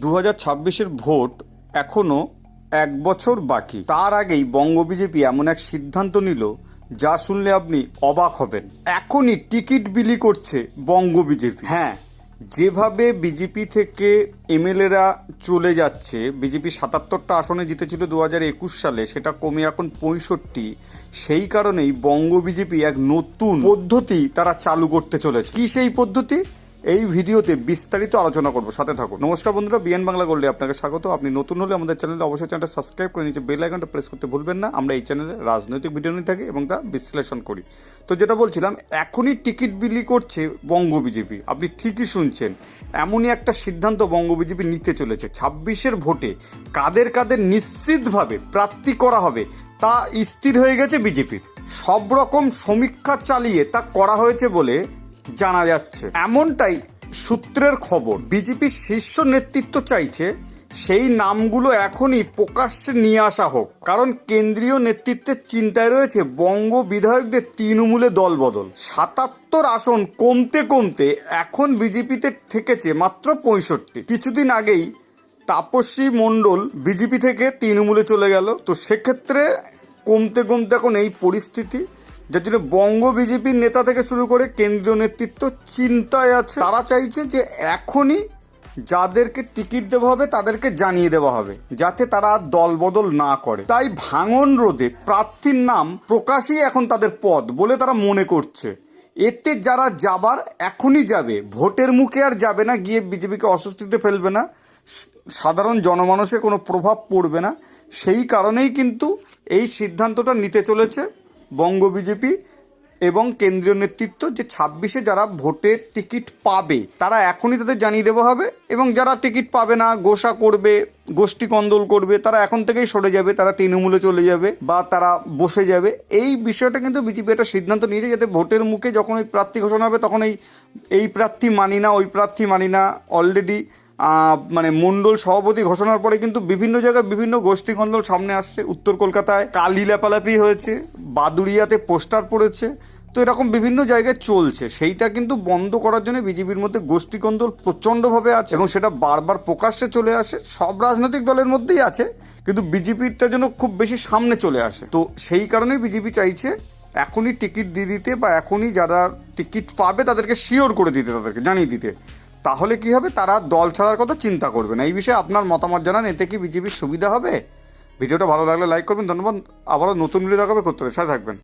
দু হাজার ভোট এখনও এক বছর বাকি। তার আগেই বঙ্গ বিজেপি এমন এক সিদ্ধান্ত নিল, যা শুনলে আপনি অবাক হবেন। এখনই টিকিট বিলি করছে বঙ্গ বিজেপি। হ্যাঁ যেভাবে বিজেপি থেকে এমএলএরা চলে যাচ্ছে, বিজেপি সাতাত্তরটা আসনে জিতেছিল দু হাজার একুশ সালে, সেটা কমে এখন পঁয়ষট্টি। সেই কারণেই বঙ্গ বিজেপি এক নতুন পদ্ধতি তারা চালু করতে চলেছে। কি সেই পদ্ধতি? এই ভিডিওতে বিস্তারিত আলোচনা করব। সাথে থাকুন। নমস্কার বন্ধুরা, বিএন বাংলা গোল্ডে আপনাকে স্বাগত। আপনি নতুন হলে আমাদের চ্যানেলে অবশ্যই চ্যানেলটা সাবস্ক্রাইব করে নিচে বেল আইকনটা প্রেস করতে ভুলবেন না। আমরা এই চ্যানেলে রাজনৈতিক ভিডিও নিয়ে থাকি এবং তা বিশ্লেষণ করি। তো যেটা বলছিলাম, এখনই টিকিট বিলি করছে বঙ্গ বিজেপি। আপনি ঠিকই শুনছেন, এমনই একটা সিদ্ধান্ত বঙ্গ বিজেপি নিতে চলেছে। ছাব্বিশের ভোটে কাদের কাদের নিশ্চিতভাবে প্রার্থী করা হবে, তা স্থির হয়ে গেছে বিজেপির। সব রকম সমীক্ষা চালিয়ে তা করা হয়েছে বলে জানা যাচ্ছে। এমনটাই সূত্রের খবর। বিজেপির শীর্ষ নেতৃত্ব চাইছে সেই নামগুলো এখনই প্রকাশ্যে নিয়ে আসা হোক। কারণ কেন্দ্রীয় নেতৃত্বের চিন্তায় রয়েছে বঙ্গ বিধায়কদের তৃণমূলে দলবদল। সাতাত্তর আসন কমতে কমতে এখন বিজেপিতে থেকেছে মাত্র পঁয়ষট্টি। কিছুদিন আগেই তাপসী মণ্ডল বিজেপি থেকে তৃণমূলে চলে গেল। তো সেক্ষেত্রে কমতে কমতে এখন এই পরিস্থিতি যার জন্য বঙ্গ বিজেপির নেতা থেকে শুরু করে কেন্দ্রীয় নেতৃত্ব চিন্তায় আছে। তারা চাইছে যে এখনই যাদেরকে টিকিট দেওয়া হবে তাদেরকে জানিয়ে দেওয়া হবে, যাতে তারা দলবদল না করে। তাই ভাঙন রোধে প্রার্থীর নাম প্রকাশই এখন তাদের পদ বলে তারা মনে করছে। এতে যারা যাবার এখনই যাবে, ভোটের মুখে আর যাবে না, গিয়ে বিজেপিকে অস্বস্তিতে ফেলবে না সাধারণ জনমানুষের কোনো প্রভাব পড়বে না। সেই কারণেই কিন্তু এই সিদ্ধান্তটা নিতে চলেছে। বঙ্গ বিজেপি এবং কেন্দ্রীয় নেতৃত্ব যে ছাব্বিশে যারা ভোটের টিকিট পাবে, তারা এখনই তাদের জানিয়ে দেওয়া হবে এবং যারা টিকিট পাবে না, গোসা করবে, গোষ্ঠী কন্দল করবে, তারা এখন থেকেই সরে যাবে, তারা তৃণমূলে চলে যাবে বা তারা বসে যাবে। এই বিষয়টা কিন্তু বিজেপি একটা সিদ্ধান্ত নিয়েছে যাতে ভোটের মুখে যখন ওই প্রার্থী ঘোষণা হবে, তখন এই এই প্রার্থী মানি না, ওই প্রার্থী মানি না অলরেডি মানে মণ্ডল সভাপতি ঘোষণার পরে কিন্তু বিভিন্ন জায়গায় বিভিন্ন গোষ্ঠী কন্দল সামনে আসছে। উত্তর কলকাতায় কালি লাপালাপি হয়েছে, বাদুড়িয়াতে পোস্টার পড়েছে। তো এরকম বিভিন্ন জায়গায় চলছে। সেইটা কিন্তু বন্ধ করার জন্য বিজেপির মধ্যে গোষ্ঠী কন্দল প্রচণ্ডভাবে আছে এবং সেটা বারবার প্রকাশ্যে চলে আসে। সব রাজনৈতিক দলের মধ্যেই আছে, কিন্তু বিজেপিরটা যেন খুব বেশি সামনে চলে আসে। তো সেই কারণেই বিজেপি চাইছে এখনই টিকিট দিয়ে দিতে বা এখনই যারা টিকিট পাবে তাদেরকে শিওর করে দিতে, তাদেরকে জানিয়ে দিতে। তাহলে কি হবে? তারা দল ছাড়ার কথা চিন্তা করবে না। এই বিষয়ে আপনার মতামত জানান, এতে কি বিজেপির সুবিধা হবে? ভিডিওটা ভালো লাগলে লাইক করবেন। ধন্যবাদ। আবারও নতুন ভিডিও দেখাবে করতে হবে সাথে থাকবেন।